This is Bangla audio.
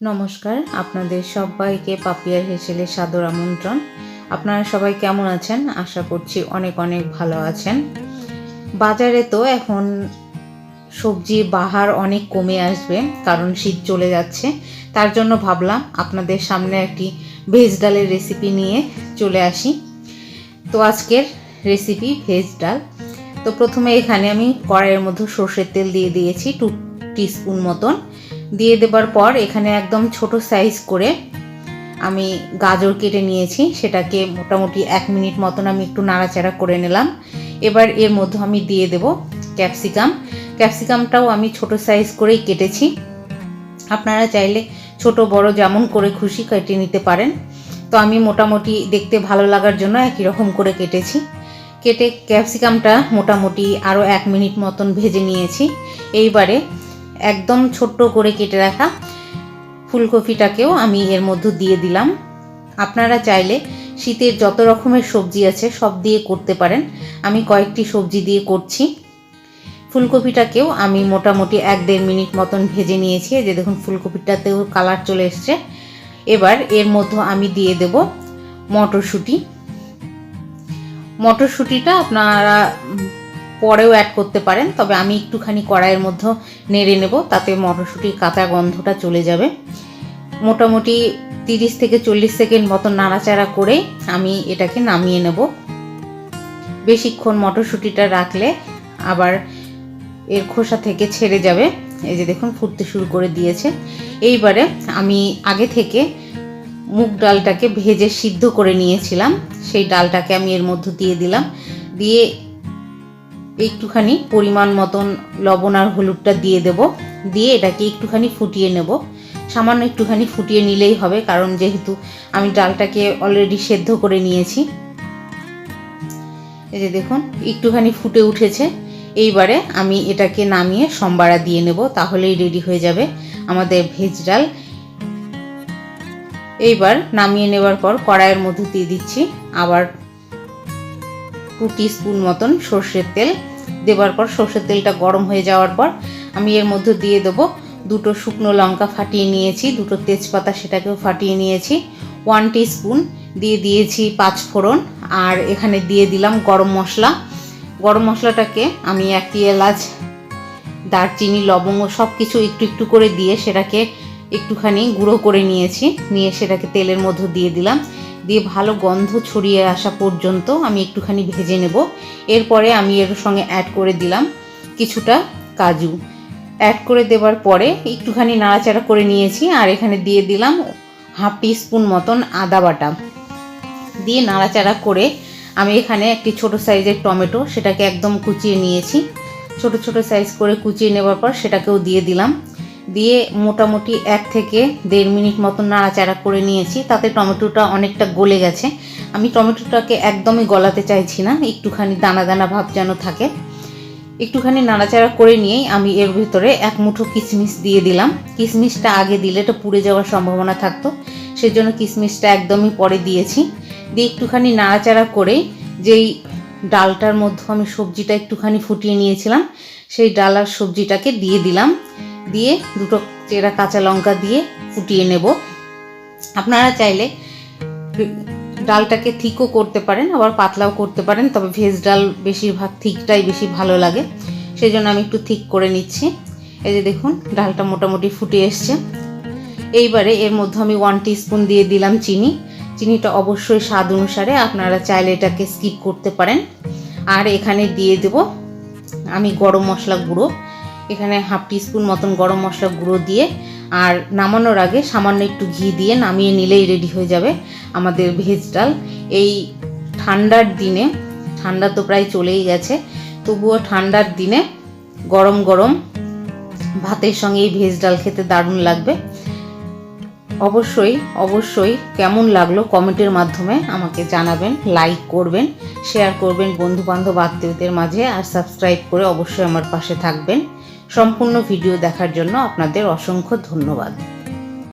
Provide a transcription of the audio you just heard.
নমস্কার, আপনাদের সবাইকে পাপিয়ার হেসেলে সাদর আমন্ত্রণ। আপনারা সবাই কেমন আছেন? আশা করছি অনেক অনেক ভালো আছেন। বাজারে তো এখন সবজি বাহার অনেক কমে আসবে, কারণ শীত চলে যাচ্ছে। তার জন্য ভাবলাম আপনাদের সামনে একটি ভেজ ডালের রেসিপি নিয়ে চলে আসি। তো আজকের রেসিপি ভেজ ডাল। তো প্রথমে এখানে আমি কড়াইয়ের মধ্যে সর্ষের তেল দিয়ে দিয়েছি, টু টিস্পুন মতন। দিয়ে দেবার পর এখানে একদম ছোট সাইজ করে আমি গাজর কেটে নিয়েছি। সেটাকে মোটামুটি এক মিনিট মতন আমি একটু নাড়াচাড়া করে নিলাম। এবার এর মধ্যে আমি দিয়ে দেব ক্যাপসিকাম ক্যাপসিকামটাও আমি ছোট সাইজ করেই কেটেছি। আপনারা চাইলে ছোট বড় যেমন করে খুশি কেটে নিতে পারেন। তো আমি মোটামুটি দেখতে ভালো লাগার জন্য একই রকম করে কেটেছি। কেটে ক্যাপসিকামটা মোটামুটি আরও এক মিনিট মতন ভেজে নিয়েছি। এইবারে একদম ছোট্ট করে কেটে রাখা ফুলকপিটাকেও আমি এর মধ্যে দিয়ে দিলাম। আপনারা চাইলে শীতের যত রকমের সবজি আছে সব দিয়ে করতে পারেন। আমি কয়েকটি সবজি দিয়ে করছি। ফুলকপিটাকেও আমি মোটামুটি এক দেড় মিনিট মতন ভেজে নিয়েছি। যে দেখুন, ফুলকপিটাতেও কালার চলে এসছে। এবার এর মধ্যে আমি দিয়ে দেব মটরশুঁটি। মটরশুঁটিটা আপনারা পরেও অ্যাড করতে পারেন, তবে আমি একটুখানি কড়াইয়ের মধ্যে নেড়ে নেব, তাতে মটরশুঁটির কাঁচা গন্ধটা চলে যাবে। মোটামুটি তিরিশ থেকে চল্লিশ সেকেন্ড মতো নাড়াচাড়া করে আমি এটাকে নামিয়ে নেব। বেশিক্ষণ মটরশুঁটিটা রাখলে আবার এর খোসা থেকে ছেড়ে যাবে। এই যে দেখুন, ফুটতে শুরু করে দিয়েছে। এইবারে আমি আগে থেকে মুগ ডালটাকে ভেজে সিদ্ধ করে নিয়েছিলাম। সেই ডালটাকে আমি এর মধ্যে দিয়ে দিলাম। দিয়ে একটুখানি পরিমাণ মতন লবণ আর হলুদটা দিয়ে দেব। দিয়ে এটাকে একটুখানি ফুটিয়ে নেব। সামান্য একটুখানি ফুটিয়ে নিলেই হবে, কারণ যেহেতু আমি ডালটাকে অলরেডি সেদ্ধ করে নিয়েছি। এই যে দেখুন, একটুখানি ফুটে উঠেছে। এইবারে আমি এটাকে নামিয়ে সম্বারা দিয়ে নেব, তাহলেই রেডি হয়ে যাবে আমাদের ভেজ ডাল। এইবার নামিয়ে নেবার পর কড়াইয়ের মধ্যে দিয়ে দিচ্ছি আবার টু স্পুন মতন সর্ষের তেল। দেবার পর সর্ষের তেলটা গরম হয়ে যাওয়ার পর আমি এর মধ্যে দিয়ে দেবো দুটো শুকনো লঙ্কা ফাটিয়ে নিয়েছি, দুটো তেজপাতা সেটাকেও ফাটিয়ে নিয়েছি। ওয়ান স্পুন দিয়ে দিয়েছি পাঁচ ফোড়ন আর এখানে দিয়ে দিলাম গরম মশলা। গরম মশলাটাকে আমি একটি এলাচ, দারচিনি, লবঙ্গ সব কিছু একটু একটু করে দিয়ে সেটাকে একটুখানি গুঁড়ো করে নিয়েছি। নিয়ে সেটাকে তেলের মধ্যে দিয়ে দিলাম। দিয়ে ভালো গন্ধ ছড়িয়ে আসা পর্যন্ত আমি একটুখানি ভেজে নেব। এরপরে আমি এর সঙ্গে অ্যাড করে দিলাম কিছুটা কাজু। অ্যাড করে দেওয়ার পরে একটুখানি নাড়াচাড়া করে নিয়েছি আর এখানে দিয়ে দিলাম হাফ স্পুন মতন আদা বাটা। দিয়ে নাড়াচাড়া করে আমি এখানে একটি ছোট সাইজের টমেটো সেটাকে একদম কুচিয়ে নিয়েছি। ছোট ছোট সাইজ করে কুচিয়ে নেবার পর সেটাকেও দিয়ে দিলাম। দিয়ে মোটামুটি এক থেকে দেড় মিনিট মতন নাড়াচাড়া করে নিয়েছি। তাতে টমেটোটা অনেকটা গলে গেছে। আমি টমেটোটাকে একদমই গলাতে চাইছি না। একটুখানি দানা দানা ভাব যেন থাকে। একটুখানি নাড়াচাড়া করে নিয়েই আমি এর ভিতরে এক মুঠো কিশমিশ দিয়ে দিলাম। কিশমিশটা আগে দিলে এটা পুড়ে যাওয়ার সম্ভাবনা থাকতো। সেজন্য কিশমিশটা একদমই পরে দিয়েছি। দিয়ে একটুখানি নাড়াচাড়া করে যেই ডালটার মধ্যে আমি সবজিটা একটুখানি ফুটিয়ে নিয়েছিলাম, সেই ডাল আর সবজিটাকে দিয়ে দিলাম। দিয়ে দুটো চেরা কাঁচা লঙ্কা দিয়ে ফুটিয়ে নেব। আপনারা চাইলে ডালটাকে থিকও করতে পারেন, আবার পাতলাও করতে পারেন, তবে ভেজ ডাল বেশিরভাগ থিকটাই বেশি ভালো লাগে। সেই জন্য আমি একটু থিক করে নিচ্ছি। এই যে দেখুন, ডালটা মোটামুটি ফুটে এসছে। এইবারে এর মধ্যে আমি ওয়ান স্পুন দিয়ে দিলাম চিনি। চিনিটা অবশ্যই স্বাদ অনুসারে আপনারা চাইলে এটাকে স্কিপ করতে পারেন। আর এখানে দিয়ে দেব আমি গরম মশলা গুঁড়ো। এখানে হাফ স্পুন মতন গরম মশলা গুঁড়ো দিয়ে, আর নামানোর আগে সামান্য একটু ঘি দিয়ে নামিয়ে নিলেই রেডি হয়ে যাবে আমাদের ভেজ ডাল। এই ঠান্ডার দিনে, ঠান্ডা তো প্রায় চলেই গেছে, তবুও ঠান্ডার দিনে গরম গরম ভাতের সঙ্গে এই ভেজ ডাল খেতে দারুণ লাগবে। অবশ্যই অবশ্যই কেমন লাগল কমেন্টের মাধ্যমে আমাকে জানাবেন, লাইক করবেন, শেয়ার করবেন বন্ধু বান্ধব আত্মীয়দের মাঝে, আর সাবস্ক্রাইব করে অবশ্যই আমার পাশে থাকবেন। সম্পূর্ণ ভিডিও দেখার জন্য আপনাদের অসংখ্য ধন্যবাদ।